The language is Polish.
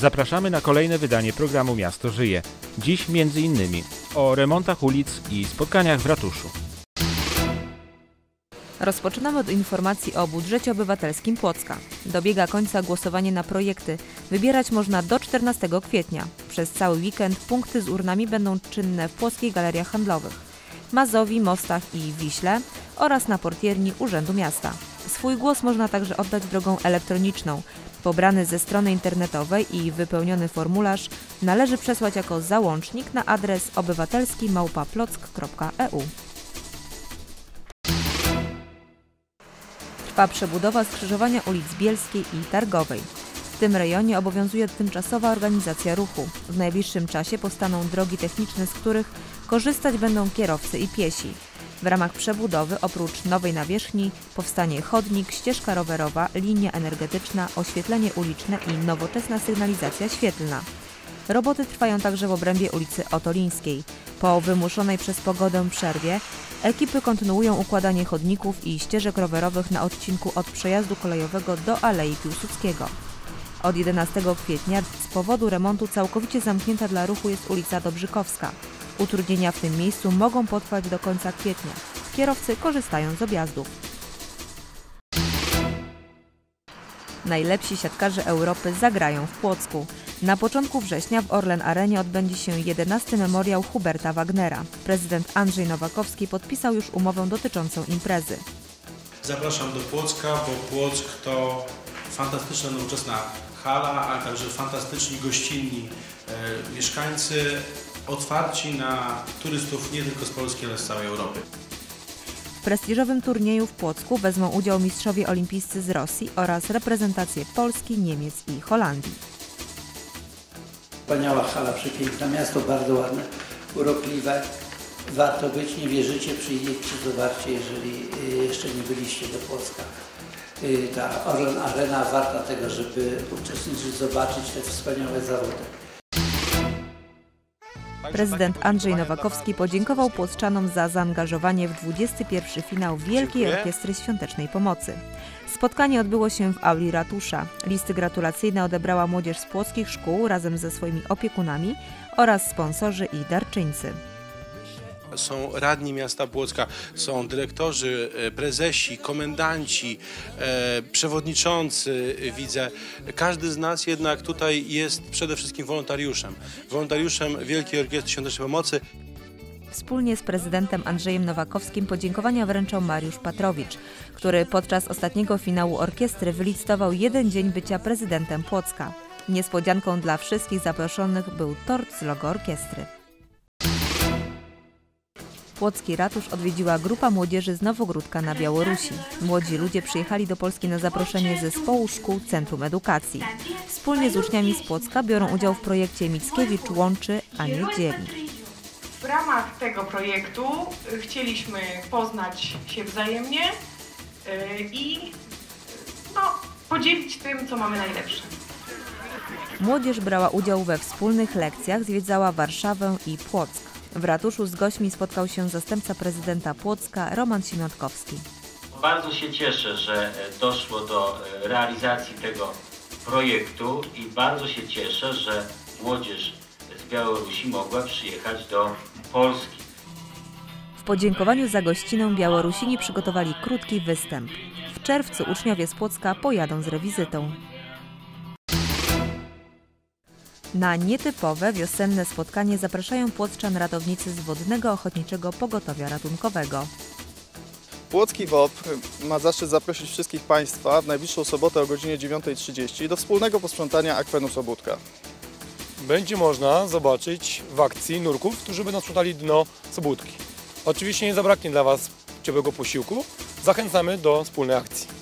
Zapraszamy na kolejne wydanie programu Miasto Żyje. Dziś między innymi o remontach ulic i spotkaniach w ratuszu. Rozpoczynamy od informacji o budżecie obywatelskim Płocka. Dobiega końca głosowanie na projekty. Wybierać można do 14 kwietnia. Przez cały weekend punkty z urnami będą czynne w płockich galeriach handlowych. Mazowi, Mostach i Wiśle oraz na portierni Urzędu Miasta. Swój głos można także oddać drogą elektroniczną. Pobrany ze strony internetowej i wypełniony formularz należy przesłać jako załącznik na adres obywatelski małpa.plock.eu. Trwa przebudowa skrzyżowania ulic Bielskiej i Targowej. W tym rejonie obowiązuje tymczasowa organizacja ruchu. W najbliższym czasie powstaną drogi techniczne, z których korzystać będą kierowcy i piesi. W ramach przebudowy oprócz nowej nawierzchni powstanie chodnik, ścieżka rowerowa, linia energetyczna, oświetlenie uliczne i nowoczesna sygnalizacja świetlna. Roboty trwają także w obrębie ulicy Otolińskiej. Po wymuszonej przez pogodę przerwie ekipy kontynuują układanie chodników i ścieżek rowerowych na odcinku od przejazdu kolejowego do Alei Piłsudskiego. Od 11 kwietnia z powodu remontu całkowicie zamknięta dla ruchu jest ulica Dobrzykowska. Utrudnienia w tym miejscu mogą potrwać do końca kwietnia. Kierowcy korzystają z objazdów. Najlepsi siatkarze Europy zagrają w Płocku. Na początku września w Orlen Arenie odbędzie się 11 memoriał Huberta Wagnera. Prezydent Andrzej Nowakowski podpisał już umowę dotyczącą imprezy. Zapraszam do Płocka, bo Płock to fantastyczna nowoczesna hala, ale także fantastyczni gościnni e, mieszkańcy, otwarci na turystów nie tylko z Polski, ale z całej Europy. W prestiżowym turnieju w Płocku wezmą udział mistrzowie olimpijscy z Rosji oraz reprezentacje Polski, Niemiec i Holandii. Wspaniała hala, przepiękne miasto, bardzo ładne, urokliwe. Warto być, nie wierzycie, przyjdźcie, zobaczcie, jeżeli y, jeszcze nie byliście do Płocka. Y, Ta Orlen Arena warta tego, żeby uczestniczyć, zobaczyć te wspaniałe zawody. Prezydent Andrzej Nowakowski podziękował Płoczanom za zaangażowanie w 21 finał Wielkiej Orkiestry Świątecznej Pomocy. Spotkanie odbyło się w auli ratusza. Listy gratulacyjne odebrała młodzież z płockich szkół razem ze swoimi opiekunami oraz sponsorzy i darczyńcy. Są radni miasta Płocka, są dyrektorzy, e, prezesi, komendanci, e, przewodniczący, e, widzę. Każdy z nas jednak tutaj jest przede wszystkim wolontariuszem. Wolontariuszem Wielkiej Orkiestry Świątecznej Pomocy. Wspólnie z prezydentem Andrzejem Nowakowskim podziękowania wręczał Mariusz Patrowicz, który podczas ostatniego finału orkiestry wylicytował jeden dzień bycia prezydentem Płocka. Niespodzianką dla wszystkich zaproszonych był tort z logo orkiestry. Płocki ratusz odwiedziła grupa młodzieży z Nowogródka na Białorusi. Młodzi ludzie przyjechali do Polski na zaproszenie zespołu szkół Centrum Edukacji. Wspólnie z uczniami z Płocka biorą udział w projekcie Mickiewicz łączy, a nie dzieli. W ramach tego projektu y, chcieliśmy poznać się wzajemnie y, i no, podzielić tym, co mamy najlepsze. Młodzież brała udział we wspólnych lekcjach, zwiedzała Warszawę i Płock. W ratuszu z gośćmi spotkał się zastępca prezydenta Płocka Roman Siemiatkowski. Bardzo się cieszę, że e, doszło do e, realizacji tego projektu i bardzo się cieszę, że młodzież z Białorusi mogła przyjechać do Polski. W podziękowaniu za gościnę Białorusini przygotowali krótki występ. W czerwcu uczniowie z Płocka pojadą z rewizytą. Na nietypowe wiosenne spotkanie zapraszają płockczan ratownicy z Wodnego Ochotniczego Pogotowia Ratunkowego. Płocki WOP ma zaszczyt zaprosić wszystkich Państwa w najbliższą sobotę o godzinie 9.30 do wspólnego posprzątania akwenu Sobótka. będzie można zobaczyć w akcji nurków, którzy będą sprzątali dno Sobótki. Oczywiście nie zabraknie dla Was ciepłego posiłku. Zachęcamy do wspólnej akcji.